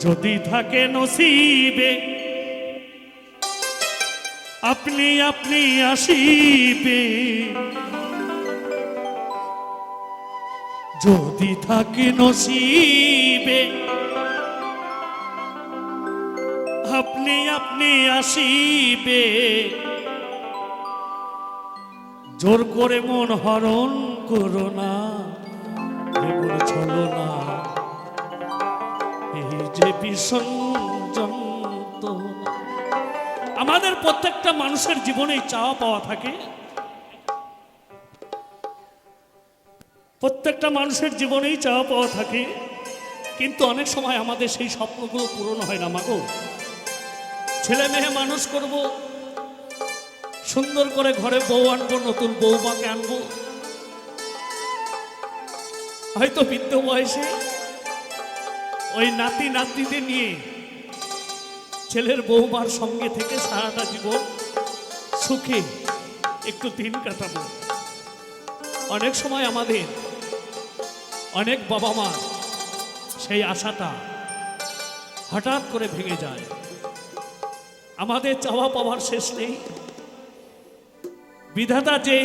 যদি থাকে নসিবে, আপনি আপনি আসিবে। যদি থাকে নসিবে, আপনি আপনি আসিবে। জোর করে মন হরণ করো না মন চলো না। এই যে আমাদের প্রত্যেকটা মানুষের জীবনে চাওয়া পাওয়া থাকে। প্রত্যেকটা মানুষের জীবনেই চাওয়া পাওয়া থাকে। কিন্তু অনেক সময় আমাদের সেই স্বপ্নগুলো পূরণ হয় না মাগো ছেলে মেয়ে মানুষ করব, সুন্দর করে ঘরে বউ আনব, নতুন বৌমাকে আনব। হয়তো বৃদ্ধ বয়সে ওই নাতি নাতনিদের নিয়ে ছেলের বৌমার সঙ্গে থেকে সারাটা জীবন সুখে একটু দিন কাটাবো। অনেক সময় আমাদের অনেক বাবা মা সেই আশাটা হঠাৎ করে ভেঙে যায়। আমাদের চাওয়া পাওয়ার শেষ নেই। বিধাতা যে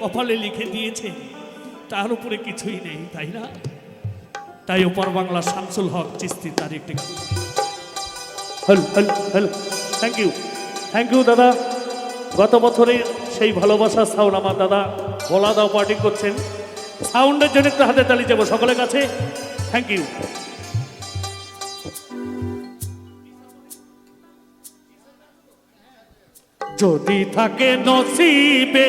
কপালে লিখে দিয়েছে তার উপরে কিছুই নেই, তাই না? তাই ওপর বাংলা শামসুল হক চিস্তি তার একটি থ্যাংক ইউ থ্যাংক ইউ দাদা। গত বছরের সেই ভালোবাসা সাউন্ড আমার দাদা বলা দাও পার্টি করছেন। সাউন্ডের জন্য একটু হাতে তালি যাব সকলের কাছে। থ্যাংক ইউ যদি থাকে নসিবে,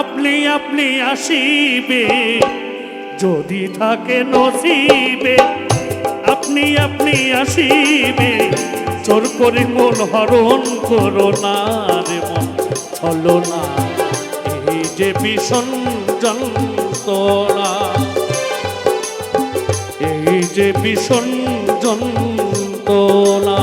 আপনি আপনি আসিবে। যদি থাকে নসিবে, আপনি আপনি আসিবে। চোর করে মন হরণ করো না রে মন চলো না। এই যে ভীষণ যন্ত্রণা, এই যে ভীষণ যন্ত্রণা।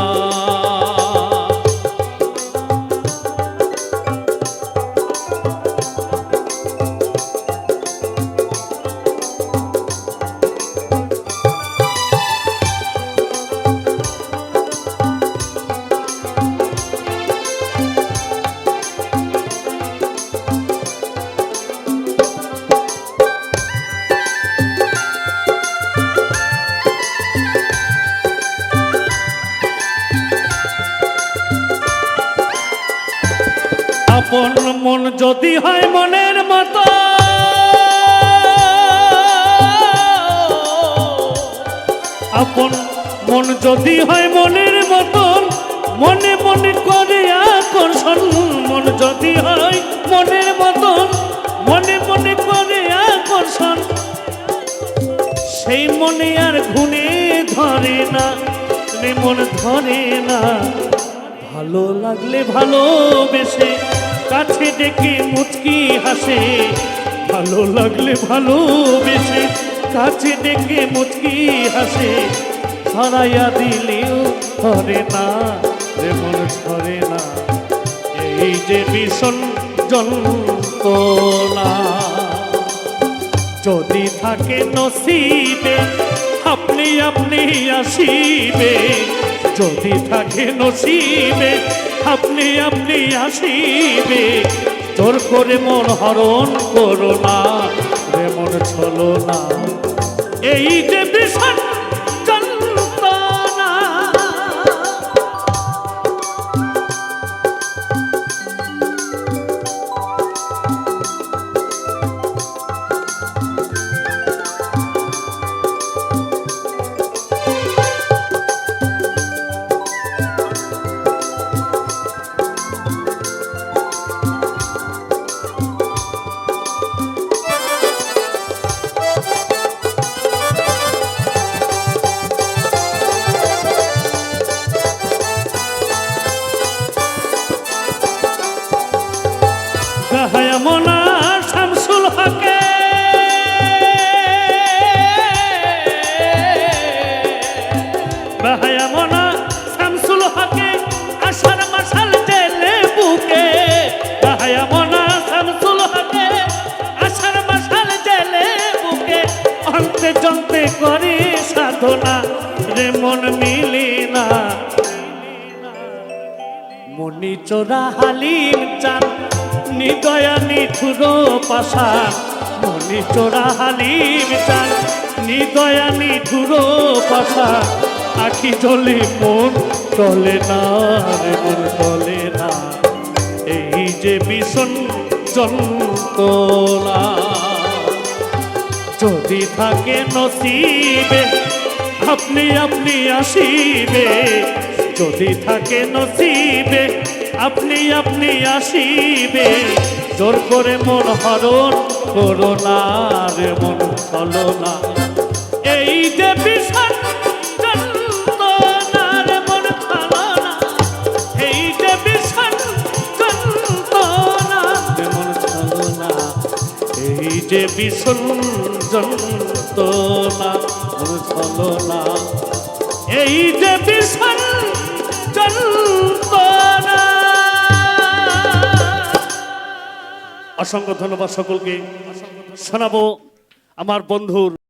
আপন মন যদি হয় মনের মতো। আপন মন যদি হয় মনের মতন মনে মনে করে আকর্ষণ। মন যদি হয় মনের মতন মনে মনে করে আকর্ষণ। সেই মনে আর ঘুনে ধরে না মন ধরে না। ভালো লাগলে ভালোবেসে কাছে ডেকে মুচকি হাসে। ভালো লাগলে ভালোবেসে কাছে ডেকে মুচকি হাসে। ছড়াইয়া দিলেও ধরে না রে মন ধরে না। এই যে ভীষণ যন্ত্রণা। যদি থাকে নসিবে, আপনি আপনি আসিবে। যদি থাকে নসিবে, আপনি আপনি আসিবে। তোর করে মন হরণ করো না, রে ছলো না। এই যে ভীষণ কামনা শামসুল হকে। বাহায়া মনা শামসুল হকে, আষাঢ় মাসাল জেলে বুকে। বাহায়া মনা শামসুল হকে, আষাঢ় মাসাল জেলে বুকে। অন্তে জন্তে করে সাধনা, রে মন মিলি না। মনি চোরা হালিম চান নিদয়া নিঠুর পাশান মনি চোরা হালিম চান নিদয়া নিঠুর পাশান আখি জলে মন চলে না রে চলে না। এই যে ভীষণ যন্ত্রণা, যদি থাকে নসিবে, আপনি আপনি আসিবে। যদি থাকে নসিবে আপনি আপনি আসিবে। জোর করে মন হরণ করোনা রে মন চলো না। এই যে বিষণ যে বিষণ যন্ত্রণা এই যে যন্ত্রণা অসংখ্য ধন্যবাদ সকলকে। শোনাবো আমার বন্ধুর